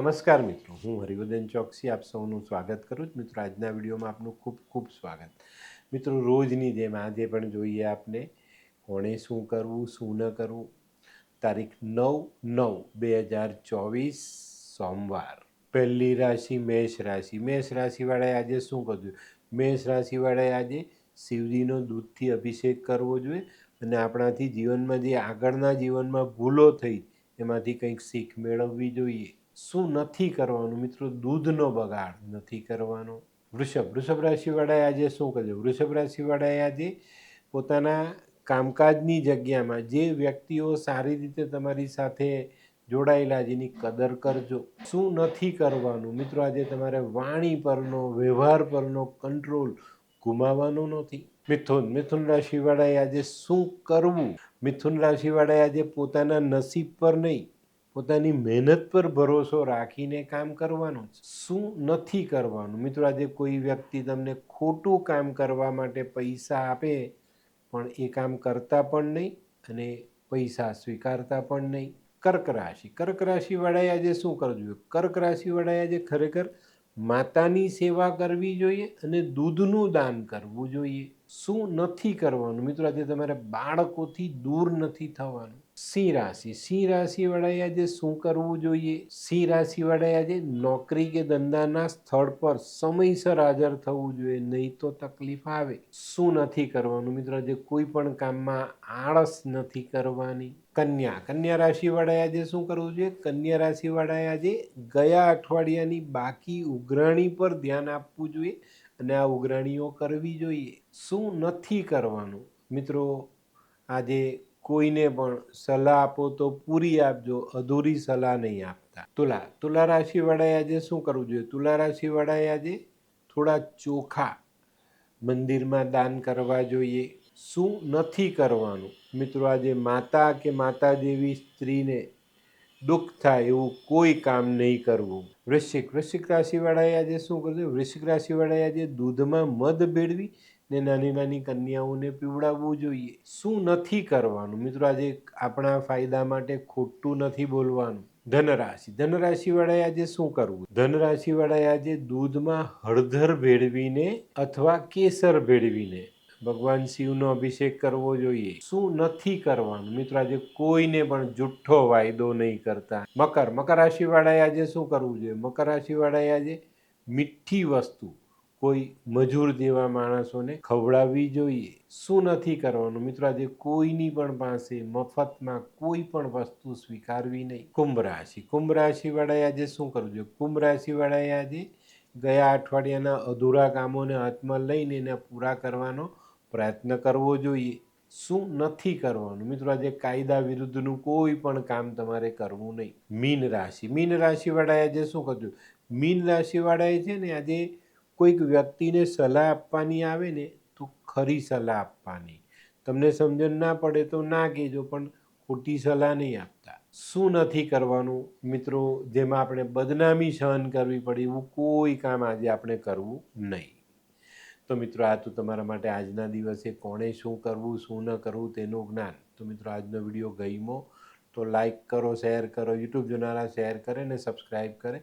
નમસ્કાર મિત્રો, હું હરિવર્ધન ચોકસી આપ સૌનું સ્વાગત કરું છું. મિત્રો, આજના વિડીયોમાં આપનું ખૂબ ખૂબ સ્વાગત. મિત્રો, રોજની જેમ આજે પણ જોઈએ આપને કોણે શું કરવું, શું ન કરવું? તારીખ નવ નવ બે હજાર ચોવીસ સોમવાર. પહેલી રાશિ મેષ રાશિ. મેષ રાશિવાળાએ આજે શું કરવું મેષ રાશિવાળાએ આજે શિવજીનો દૂધથી અભિષેક કરવો જોઈએ અને આપણાથી જીવનમાં જે આગળના જીવનમાં ભૂલો થઈ એમાંથી કંઈક શીખ મેળવવી જોઈએ. શું નથી કરવાનું મિત્રો? દૂધનો બગાડ નથી કરવાનો. વૃષભ વૃષભ રાશિવાળાએ આજે શું કરજો વૃષભ રાશિવાળાએ આજે પોતાના કામકાજની જગ્યામાં જે વ્યક્તિઓ સારી રીતે તમારી સાથે જોડાયેલા જેની કદર કરજો. શું નથી કરવાનું? મિત્રો, આજે તમારે વાણી પરનો, વ્યવહાર પરનો કંટ્રોલ ગુમાવવાનો નથી. મિથુન મિથુન રાશિવાળાએ આજે શું કરવું? મિથુન રાશિવાળાએ આજે પોતાના નસીબ પર નહીં. પોતાની મહેનત પર ભરોસો રાખીને કામ કરવાનું છે શું નથી કરવાનું? મિત્રો, આજે કોઈ વ્યક્તિ તમને ખોટું કામ કરવા માટે પૈસા આપે, પણ એ કામ કરતા પણ નહીં અને પૈસા સ્વીકારતા પણ નહીં. કર્ક રાશિ. કર્ક રાશિવાળાએ આજે શું કરવું જોઈએ કર્ક રાશિવાળાએ આજે ખરેખર માતાની સેવા કરવી જોઈએ અને દૂધનું દાન કરવું જોઈએ. શું નથી કરવાનું? મિત્રો, આજે તમારે બાળકોથી દૂર નથી થવાનું. સિંહ રાશિ. સિંહ રાશિવાળાએ આજે શું કરવું જોઈએ? સિંહ રાશિવાળાએ આજે નોકરી કે ધંધાના સ્થળ પર સમયસર હાજર થવું જોઈએ, નહીં તો તકલીફ આવે. શું નથી કરવાનું? મિત્રો, આજે કોઈ પણ કામમાં આળસ નથી કરવાની. કન્યા. કન્યા રાશિવાળાએ આજે શું કરવું જોઈએ? કન્યા રાશિવાળાએ આજે ગયા અઠવાડિયાની બાકી ઉઘરાણી પર ધ્યાન આપવું જોઈએ અને આ ઉઘરાણીઓ કરવી જોઈએ. શું નથી કરવાનું? મિત્રો, આજે કોઈને પણ સલાહ આપો તો પૂરી આપજો, અધૂરી સલાહ નહીં આપતા. તુલા તુલા રાશિવાળાએ આજે શું કરવું જોઈએ? તુલા રાશિવાળાએ આજે થોડા ચોખા મંદિરમાં દાન કરવા જોઈએ. શું નથી કરવાનું? મિત્રો, આજે માતા કે માતા જેવી સ્ત્રીને દુઃખ થાય એવું કોઈ કામ નહીં કરવું. વૃશ્ચિક વૃશ્ચિક રાશિવાળાએ આજે શું કરવું વૃશ્ચિક રાશિવાળાએ આજે દૂધમાં મધ ભેળવી ને નાની નાની કન્યાઓને પીવડાવવું જોઈએ. શું નથી કરવાનું? મિત્રો, આજે આપણા ફાયદા માટે ખોટું નથી બોલવાનું. ધનરાશિ. ધનરાશિવાળાએ આજે શું કરવું? ધનરાશિવાળાએ આજે દૂધમાં હળદર ભેળવીને અથવા કેસર ભેળવીને ભગવાન શિવનો અભિષેક કરવો જોઈએ. શું નથી કરવાનું? મિત્રો, આજે કોઈને પણ જુઠ્ઠો વાયદો નહીં કરતા. મકર. મકર રાશિવાળાએ આજે શું કરવું જોઈએ? મકર રાશિવાળાએ આજે મીઠી વસ્તુ કોઈ મજૂર જેવા માણસોને ખવડાવવી જોઈએ. શું નથી કરવાનું? મિત્રો, આજે કોઈની પણ પાસે મફતમાં કોઈ પણ વસ્તુ સ્વીકારવી નહીં. કુંભ રાશિ. કુંભ રાશિવાળાએ આજે શું કરવું જોઈએ? કુંભ રાશિવાળાએ આજે ગયા અઠવાડિયાના અધૂરા કામોને હાથમાં લઈને એને પૂરા કરવાનો પ્રયત્ન કરવો જોઈએ. શું નથી કરવાનું? મિત્રો, આજે કાયદા વિરુદ્ધનું કોઈ પણ કામ તમારે કરવું નહીં. મીન રાશિ. મીન રાશિવાળાએ આજે શું કરજો મીન રાશિવાળાએ છે ને આજે કોઈક વ્યક્તિને સલાહ આપવાની આવે ને, તો ખરી સલાહ આપવાની. તમને સમજણ ના પડે તો ના કહેજો, પણ ખોટી સલાહ નહીં આપતા. શું નથી કરવાનું? મિત્રો, જેમાં આપણે બદનામી સહન કરવી પડે, એવું કોઈ કામ આજે આપણે કરવું નહીં. તો મિત્રો, આ તો તમારા માટે આજના દિવસે કોણે શું કરવું, શું ન કરવું તેનું જ્ઞાન. તો મિત્રો, આજનો વીડિયો ગઈમો તો લાઈક કરો, શેર કરો, યુટ્યુબ જોનારા શેર કરે ને સબસ્ક્રાઈબ કરે.